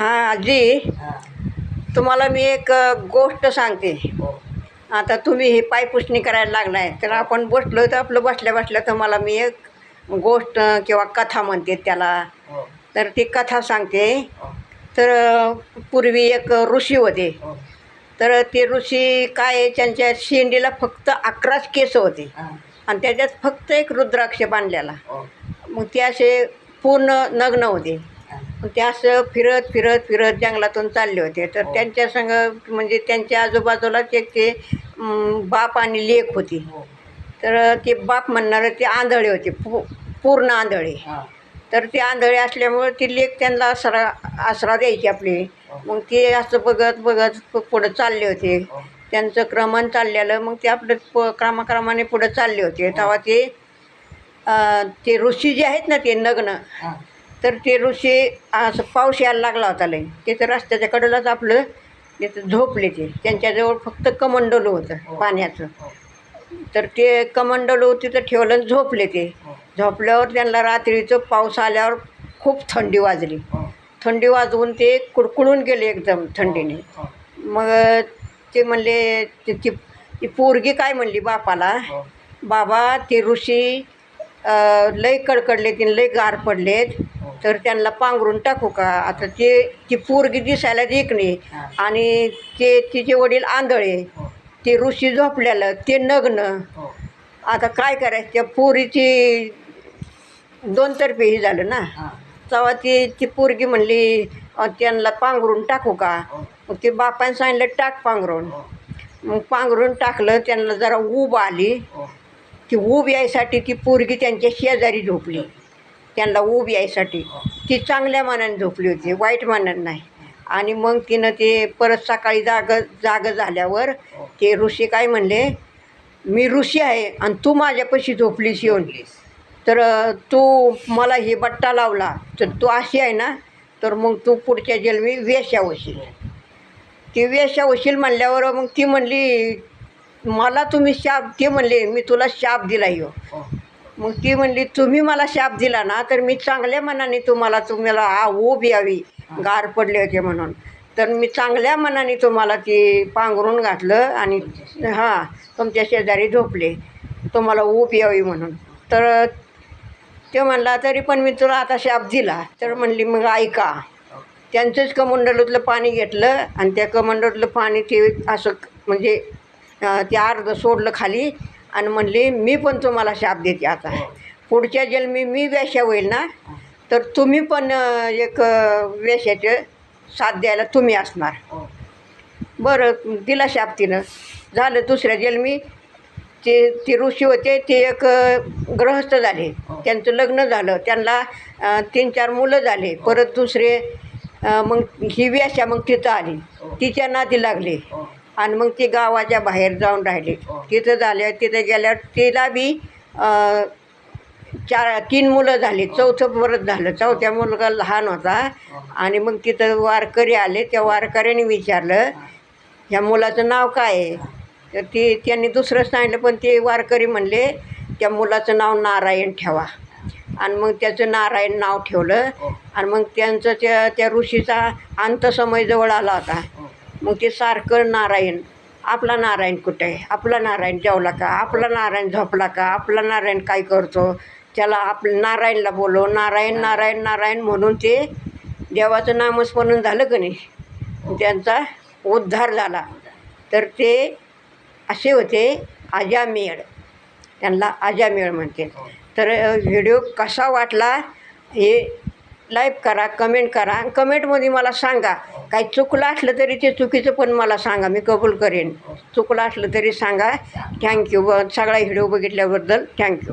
हां आजी. तुम्हाला मी एक गोष्ट सांगते हो. आता तुम्ही हे पायपुसणी करायला लागलाय तर आपण बसलो तर आपलं बसल्या बसल्या तुम्हाला मी एक गोष्ट किंवा कथा म्हणते त्याला हो. तर ती कथा सांगते हो. तर पूर्वी एक ऋषी होते. तर ते ऋषी काय त्यांच्या शेंडीला फक्त अकराच केस होते. आणि त्याच्यात फक्त एक रुद्राक्ष बांधलेला. मग ते असे पूर्ण नग्न होते ते असं फिरत फिरत फिरत जंगलातून चालले होते तर हो. त्यांच्या संग म्हणजे त्यांच्या आजूबाजूलाच एक ते बाप आणि लेक होती हो. तर ते बाप म्हणणारे ते आंधळे होते पू पूर्ण आंधळे हा. तर ते आंधळे असल्यामुळे ती लेक त्यांना आसरा आसरा द्यायची आपली मग ते असं बघत बघत पुढं चालले होते हो. त्यांचं क्रमण चाललेलं मग ते आपलं प क्रमाक्रमाने पुढं चालले होते तेव्हा ते ते ऋषी जे आहेत ना ते नग्न हा. तर ते ऋषी असं पाऊस यायला लागला होता लय ते तर रस्त्याच्या कडेलाच आपलं तिथं झोपले ते. त्यांच्याजवळ फक्त कमंडलू होतं पाण्याचं. तर ते कमंडलू तिथं ठेवलं आणि झोपले ते. झोपल्यावर त्यांना रात्रीचं पाऊस आल्यावर खूप थंडी वाजली. थंडी वाजवून ते कुडकुडून गेले एकदम थंडीने. मग ते म्हणले ती ती पोरगी काय म्हणली बापाला? बाबा ते ऋषी लय कडकडले की लय गार पडलेत. तर त्यांना पांघरून टाकू का आता ते ती पोरगी दिसायला देखणी. आणि ते तिचे वडील आंधळे हो. ते ऋषी झोपलेलं ते नग्न हो. आता काय करायचं त्या पोरीची दोनतर्फे हे झालं ना. तेव्हा ती ती पोरगी म्हणली त्यांना पांघरून टाकू का हो. मग ते बापाने सांगितलं टाक पांघरून. मग पांघरून टाकलं त्यांना जरा ऊब आली. ती ऊब यायसाठी ती पोरगी त्यांच्या शेजारी झोपली त्यांना ऊब यायसाठी. ती चांगल्या मनाने झोपली होती वाईट मनाने नाही. आणि मग तिनं ते परत सकाळी जाग जाग झाल्यावर ते ऋषी काय म्हणले मी ऋषी आहे आणि तू माझ्यापाशी झोपलीस येऊन. तर तू मला हे बट्टा लावला तर तू अशी आहे ना तर मग तू पुढच्या जन्मी वेश्या होशील ती वेश्या होशील म्हणल्यावर मग ती म्हणली मला तुम्ही शाप ते म्हणले मी तुला शाप दिला यो. मग ती म्हणली तुम्ही मला शाप दिला ना तर मी चांगल्या मनाने तुम्हाला तुम्हाला आ ऊब यावी गार पडले होते म्हणून. तर मी चांगल्या मनाने तुम्हाला ती पांघरून घातलं आणि हां तुमच्या शेजारी झोपले. तुम्हाला ऊब यावी म्हणून. तर ते म्हणला तरी पण मी तुला आता शाप दिला. तर म्हणली मग ऐका. त्यांचंच कमंडलूतलं पाणी घेतलं आणि त्या कमंडलूतलं पाणी ते असं म्हणजे ते अर्ध सोडलं खाली आणि म्हणली मी पण तुम्हाला शाप देते आता. पुढच्या जन्मी मी वेश्या होईल ना तर तुम्ही पण एक वेश्याचे साथ द्यायला तुम्ही असणार. हो. बरं दिला शाप तिनं. झालं दुसऱ्या जन्मी. ते ते ऋषी होते ते एक अं, गृहस्थ झाले. त्यांचं लग्न झालं. त्यांना तीन चार मुलं झाले. परत दुसरे मग ही व्याशा मग तिथं आली. तिच्या नादी लागले. हो. आणि मग ती गावाच्या बाहेर जाऊन राहिले. तिथं झाल्या तिथं गेल्यावर तिला बी चार तीन मुलं झाली. चौथं परत झालं. चौथ्या मुलगा लहान होता. आणि मग तिथं वारकरी आले. त्या वारकऱ्याने विचारलं ह्या मुलाचं नाव काय आहे? तर ती त्यांनी दुसरं सांगितलं पण ते वारकरी म्हणले त्या मुलाचं नाव नारायण ठेवा. आणि मग त्याचं नारायण नाव ठेवलं. आणि मग त्यांचं त्या त्या ऋषीचा अंतसमय जवळ आला होता. मग ते सारखं नारायण आपला नारायण कुठे आहे? आपला नारायण जेवला का? आपला नारायण झोपला का? आपला नारायण काय करतो? त्याला आप नारायणला बोलो नारायण नारायण नारायण म्हणून ते देवाचं नामस्मरण झालं का नाही? त्यांचा उद्धार झाला. तर ते असे होते अजामेळ त्यांना अजामेळ म्हणते तर व्हिडिओ कसा वाटला हे लाईक करा कमेंट करा आणि कमेंटमध्ये मला सांगा. काही चुकलं असलं तरी ते चुकीचं पण मला सांगा मी कबूल करेन. चुकलं असलं तरी सांगा. थँक्यू ब सगळा व्हिडिओ बघितल्याबद्दल थँक्यू